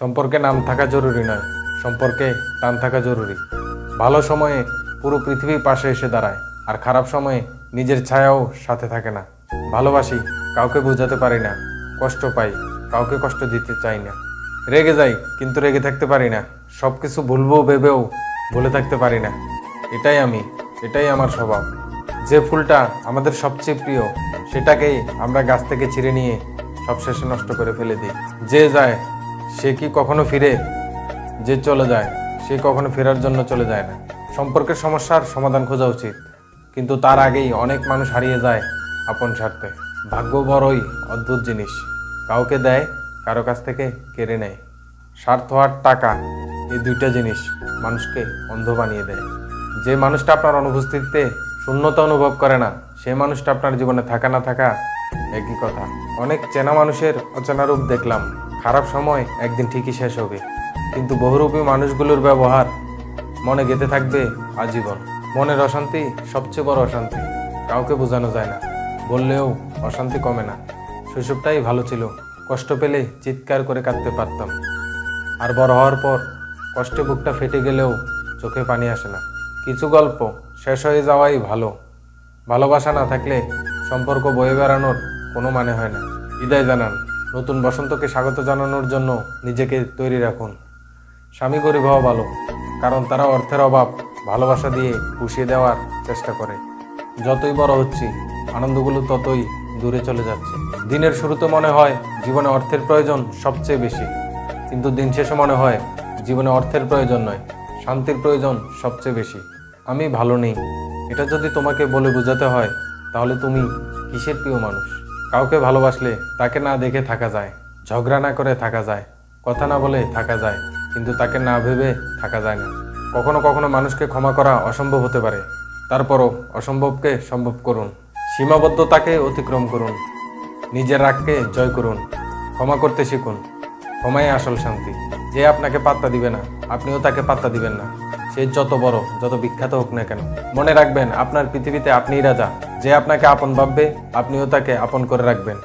সম্পর্কে নাম থাকা জরুরি নয়, সম্পর্কে টান থাকা জরুরি। ভালো সময়ে পুরো পৃথিবীর পাশে এসে দাঁড়ায়, আর খারাপ সময়ে নিজের ছায়াও সাথে থাকে না। ভালোবাসি, কাউকে বোঝাতে পারি না, কষ্ট পাই, কাউকে কষ্ট দিতে চাই না। রেগে যাই, কিন্তু রেগে থাকতে পারি না সব কিছু ভুলবো, ভেবেও ভুলে থাকতে পারি না। এটাই আমি, এটাই আমার স্বভাব। যে ফুলটা আমাদের সবচেয়ে প্রিয়, সেটাকেই আমরা গাছ থেকে ছিঁড়ে নিয়ে সবশেষে নষ্ট করে ফেলে দিই। যে যায় সে কি কখনো ফিরে? যে চলে যায়, সে কখনো ফেরার জন্য চলে যায় না। সম্পর্কের সমস্যার সমাধান খোঁজা উচিত। কিন্তু তার আগেই অনেক মানুষ হারিয়ে যায় আপন স্বার্থে। ভাগ্য বড়ই অদ্ভুত জিনিস। কাউকে দেয়, কারও কাছ থেকে কেড়ে নেয়। স্বার্থ আর টাকা, এই দুইটা জিনিস মানুষকে অন্ধ বানিয়ে দেয়। যে মানুষটা আপনার অনুপস্থিতিতে শূন্যতা অনুভব করে না সেই মানুষটা আপনার জীবনে থাকা না থাকা একই কথা। অনেক চেনা মানুষের অচেনা রূপ দেখলাম। খারাপ সময় একদিন ঠিকই শেষ হবে। কিন্তু বহুরূপী মানুষগুলোর ব্যবহার মনে গেঁথে থাকবে আজীবন। মনের অশান্তি সবচেয়ে বড় অশান্তি। কাউকে বোঝানো যায় না। বললেও অশান্তি কমে না। শৈশবটাই ভালো ছিল। কষ্ট পেলে চিৎকার করে কাঁদতে পারতাম। আর বড় হওয়ার পর কষ্টে বুকটা ফেটে গেলেও চোখে পানি আসে না। কিছু গল্প শেষ হয়ে যাওয়াই ভালো। ভালোবাসা না থাকলে সম্পর্ক বয়ে বেড়ানোর কোনো মানে হয় না। বিদায় জানান। নতুন বসন্তকে স্বাগত জানানোর জন্য নিজেকে তৈরি রাখুন। স্বামী গরিব হওয়া ভালো, কারণ তারা অর্থের অভাব, ভালোবাসা দিয়ে পুষিয়ে দেওয়ার চেষ্টা করে। যতই বড় হচ্ছি, আনন্দগুলো ততই দূরে চলে যাচ্ছে। দিনের শুরুতে মনে হয় জীবনে অর্থের প্রয়োজন সবচেয়ে বেশি, কিন্তু দিন শেষে মনে হয় জীবনে অর্থের প্রয়োজন নয়, শান্তির প্রয়োজন সবচেয়ে বেশি। আমি ভালো নেই, এটা যদি তোমাকে বলে বোঝাতে হয়, তাহলে তুমি কিসের প্রিয় মানুষ? কাউকে ভালোবাসলে তাকে না দেখে থাকা যায়, ঝগড়া না করে থাকা যায়, কথা না বলে থাকা যায়, কিন্তু তাকে না ভেবে থাকা যায় না। কখনো কখনো মানুষকে ক্ষমা করা অসম্ভব হতে পারে। তারপরও অসম্ভবকে সম্ভব করুন, সীমাবদ্ধতাকে অতিক্রম করুন, নিজের রাগকে জয় করুন, ক্ষমা করতে শিখুন, ক্ষমাই আসল শান্তি। যে আপনাকে পাত্তা দিবে না, আপনিও তাকে পাত্তা দিবেন না। সে যত বড়, যত বিখ্যাত হোক না কেন, মনে রাখবেন, আপনার পৃথিবীতে আপনিই রাজা। যে আপনাকে আপন ভাববে আপনিও তাকে আপন করে রাখবেন।